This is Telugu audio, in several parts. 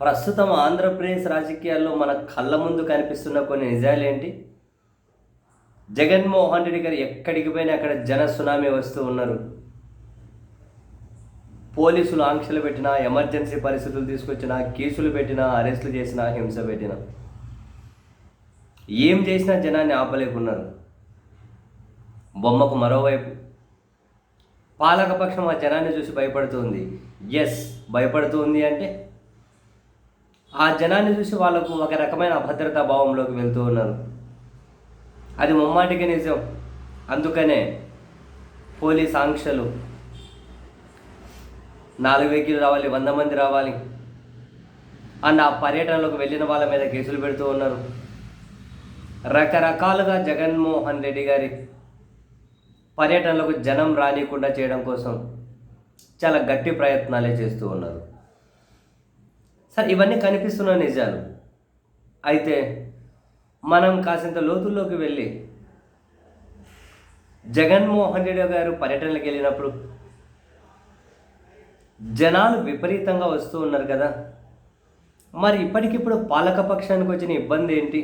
ప్రస్తుతం ఆంధ్రప్రదేశ్ రాజకీయాల్లో మన కళ్ళ ముందు కనిపిస్తున్న కొన్ని నిజాలేంటి జగన్మోహన్ రెడ్డి గారు ఎక్కడికి పోయినా అక్కడ జన సునామీ వస్తూ ఉన్నారు. పోలీసులు ఆంక్షలు పెట్టినా ఎమర్జెన్సీ పరిస్థితులు తీసుకొచ్చినా కేసులు పెట్టినా అరెస్టులు చేసినా హింస పెట్టినా. ఏం చేసినా జనాన్ని ఆపలేకున్నారు. బొమ్మకు మరోవైపు. పాలకపక్షం ఆ జనాన్ని చూసి భయపడుతుంది. ఎస్ భయపడుతుంది అంటే ఆ జనాన్ని చూసి వాళ్ళకు ఒక రకమైన అభద్రతా భావంలోకి వెళ్తూ ఉన్నారు. అది ముమ్మాటికి నిజం. అందుకనే పోలీస్ ఆంక్షలు నాలుగు వెహికల్ రావాలి వంద మంది రావాలి అండ్ ఆ పర్యటనలోకి వెళ్ళిన వాళ్ళ మీద కేసులు పెడుతూ ఉన్నారు. రకరకాలుగా జగన్మోహన్ రెడ్డి గారి పర్యటనలకు జనం రానికుండా చేయడం కోసం చాలా గట్టి ప్రయత్నాలే చేస్తూ ఉన్నారు. సార్ ఇవన్నీ కనిపిస్తున్న నిజాలు. అయితే మనం కాసింత లోతుల్లోకి వెళ్ళి జగన్మోహన్ రెడ్డి గారు పర్యటనలకు వెళ్ళినప్పుడు జనాలు విపరీతంగా వస్తూ ఉన్నారు కదా. మరి ఇప్పటికిప్పుడు పాలకపక్షానికి వచ్చిన ఇబ్బంది ఏంటి?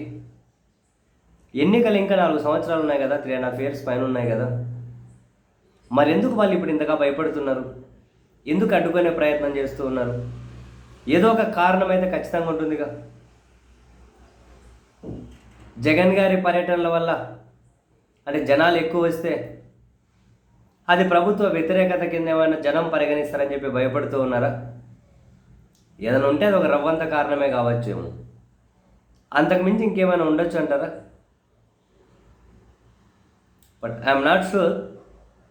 ఎన్నికలు ఇంకా నాలుగు సంవత్సరాలు ఉన్నాయి కదా త్రీ అండ్ హాఫ్ ఇయర్స్ పైన ఉన్నాయి కదా. మరి ఎందుకు వాళ్ళు ఇప్పుడు ఇంతగా భయపడుతున్నారు? ఎందుకు అడ్డుకునే ప్రయత్నం చేస్తూ ఉన్నారు? ఏదో ఒక కారణం అయితే ఖచ్చితంగా ఉంటుందిగా. జగన్ గారి పర్యటనల వల్ల అంటే జనాలు ఎక్కువ వస్తే అది ప్రభుత్వ వ్యతిరేకత కింద ఏమైనా జనం పరిగణిస్తారని చెప్పి భయపడుతూ ఉన్నారా? ఏదైనా ఉంటే అది ఒక రవ్వంత కారణమే కావచ్చేమో అంతకు మించి ఇంకేమైనా ఉండొచ్చు అంటారా? But I'm not sure.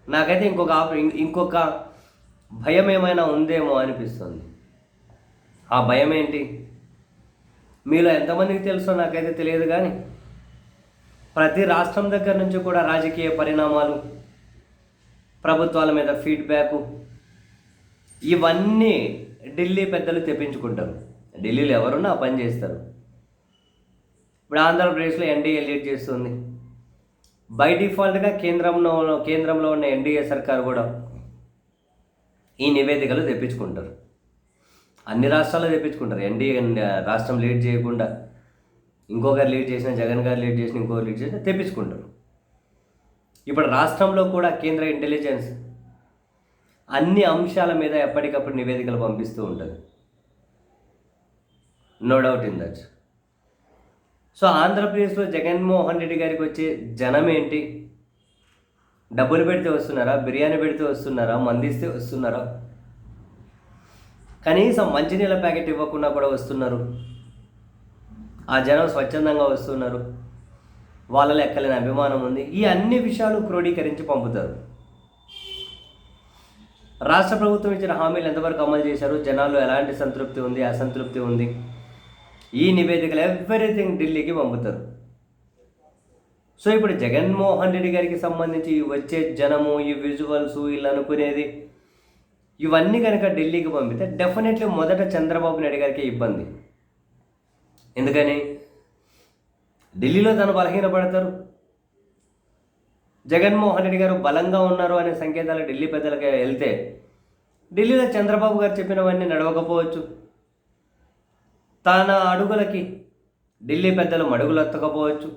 నాకైతే ఇంకొక ఇంకొక భయం ఏమైనా ఉందేమో అనిపిస్తుంది. ఆ భయం ఏంటి మీలో ఎంతమందికి తెలుసో నాకైతే తెలియదు కానీ ప్రతి రాష్ట్రం దగ్గర నుంచి కూడా రాజకీయ పరిణామాలు ప్రభుత్వాల మీద ఫీడ్బ్యాకు ఇవన్నీ ఢిల్లీ పెద్దలు తెప్పించుకుంటారు. ఢిల్లీలో ఎవరున్నా ఆ పని చేస్తారు. ఇప్పుడు ఆంధ్రప్రదేశ్లో ఎన్డీఏ లీడ్ చేస్తుంది. బై డిఫాల్ట్గా కేంద్రంలో కేంద్రంలో ఉన్న ఎన్డీఏ సర్కార్ కూడా ఈ నివేదికలు తెప్పించుకుంటారు. అన్ని రాష్ట్రాల్లో తెప్పించుకుంటారు. ఎన్డీఏ రాష్ట్రం లీడ్ చేయకుండా ఇంకొకరు లీడ్ చేసిన జగన్ గారు లీడ్ చేసిన ఇంకొకరు లీడ్ చేసిన తెప్పించుకుంటారు. ఇప్పుడు రాష్ట్రంలో కూడా కేంద్ర ఇంటెలిజెన్స్ అన్ని అంశాల మీద ఎప్పటికప్పుడు నివేదికలు పంపిస్తూ ఉంటుంది. No doubt in that so ఆంధ్రప్రదేశ్లో జగన్మోహన్ రెడ్డి గారికి వచ్చే జనం ఏంటి? డబ్బులు పెడితే వస్తున్నారా? బిర్యానీ పెడితే వస్తున్నారా? మందిస్తే వస్తున్నారా? కనీసం మంచినీళ్ళ ప్యాకెట్ ఇవ్వకుండా కూడా వస్తున్నారు. ఆ జనం స్వచ్ఛందంగా వస్తున్నారు. వాళ్ళ లెక్కలేని అభిమానం ఉంది. ఈ అన్ని విషయాలు క్రోడీకరించి పంపుతారు. రాష్ట్ర ప్రభుత్వం ఇచ్చిన హామీలు ఎంతవరకు అమలు చేశారు? జనాలు ఎలాంటి సంతృప్తి ఉంది అసంతృప్తి ఉంది? ఈ నివేదికలు ఎవ్రీథింగ్ ఢిల్లీకి పంపుతారు. సో ఇప్పుడు జగన్మోహన్ రెడ్డి గారికి సంబంధించి వచ్చే జనము ఈ విజువల్స్ వీళ్ళు అనుకునేది ఇవన్నీ కనుక ఢిల్లీకి పంపితే డెఫినెట్లీ మొదట చంద్రబాబు నాయుడు గారికి ఇబ్బంది. ఎందుకని? ఢిల్లీలో తను బలహీనపడతారు. జగన్మోహన్ రెడ్డి గారు బలంగా ఉన్నారు అనే సంకేతాలు ఢిల్లీ పెద్దలకి వెళ్తే ఢిల్లీలో చంద్రబాబు గారు చెప్పినవన్నీ నడవకపోవచ్చు. తన అడుగులకి ఢిల్లీ పెద్దలు మడుగులు ఎత్తకపోవచ్చు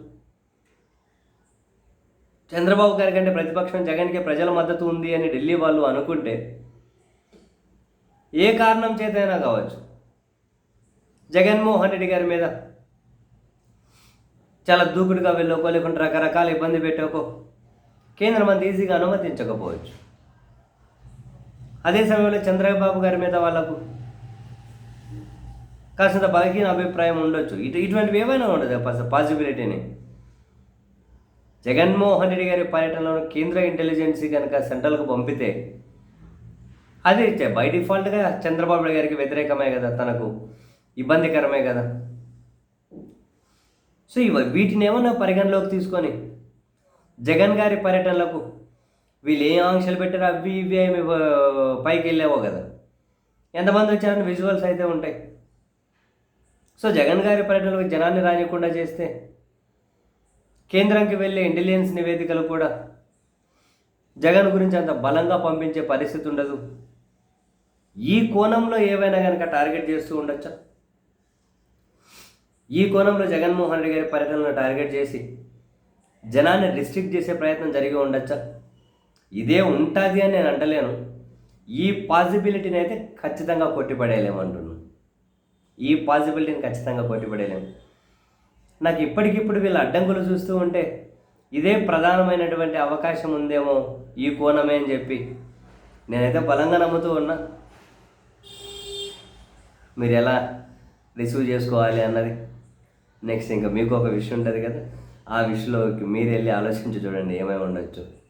చంద్రబాబు గారి కంటే ప్రతిపక్షం జగన్కి ప్రజల మద్దతు ఉంది అని ఢిల్లీ వాళ్ళు అనుకుంటే ఏ కారణం చేతైనా కావచ్చు. జగన్మోహన్ రెడ్డి గారి మీద చాలా దూకుడుగా వెళ్ళకో లేకుంటే రకరకాల ఇబ్బంది పెట్టకో కేంద్రం అంత ఈజీగా అనుమతించకపోవచ్చు. అదే సమయంలో చంద్రబాబు గారి మీద వాళ్ళకు కాసింత బలహీన అభిప్రాయం ఉండొచ్చు. ఇటు ఇటువంటివి ఏమైనా ఉండదు పాసిబిలిటీని జగన్మోహన్ రెడ్డి గారి పర్యటనలో కేంద్ర ఇంటెలిజెన్సీ కనుక సెంట్రల్కు పంపితే అది బై డిఫాల్ట్గా చంద్రబాబు నాయుడు గారికి వ్యతిరేకమే కదా తనకు. ఇబ్బందికరమే కదా. సో ఇవ వీటిని ఏమన్నా పరిగణలోకి తీసుకొని జగన్ గారి పర్యటనలకు వీళ్ళు ఏం ఆంక్షలు పెట్టారో అవి ఇవి ఏమి పైకి వెళ్ళావో కదా. ఎంతమంది వచ్చారని విజువల్స్ అయితే ఉంటాయి. సో జగన్ గారి పర్యటనలకు జనాన్ని రానియకుండా చేస్తే కేంద్రంకి వెళ్ళే ఇంటెలిజెన్స్ నివేదికలు కూడా జగన్ గురించి అంత బలంగా పంపించే పరిస్థితి ఉండదు. ఈ కోణంలో ఏవైనా కనుక టార్గెట్ చేస్తూ ఉండొచ్చా? ఈ కోణంలో జగన్మోహన్ రెడ్డి గారి పర్యటనను టార్గెట్ చేసి జనాన్ని రిస్ట్రిక్ట్ చేసే ప్రయత్నం జరిగి ఉండొచ్చా? ఇదే ఉంటుంది అని నేను అంటలేను. ఈ పాసిబిలిటీని అయితే ఖచ్చితంగా కొట్టిపడేయలేమంటున్నాను ఈ పాసిబిలిటీని ఖచ్చితంగా కొట్టిపడేయలేము. నాకు ఇప్పటికిప్పుడు వీళ్ళ అడ్డంకులు చూస్తూ ఉంటే ఇదే ప్రధానమైనటువంటి అవకాశం ఉందేమో ఈ కోణమే అని చెప్పి నేనైతే బలంగా నమ్ముతూ ఉన్నా. మీరు ఎలా రిసీవ్ చేసుకోవాలి అన్నది? నెక్స్ట్ ఇంకా మీకు ఒక విషయం ఉంటుంది కదా. ఆ విషయంలోకి మీరు వెళ్ళి ఆలోచించి చూడండి ఏమై ఉండొచ్చు?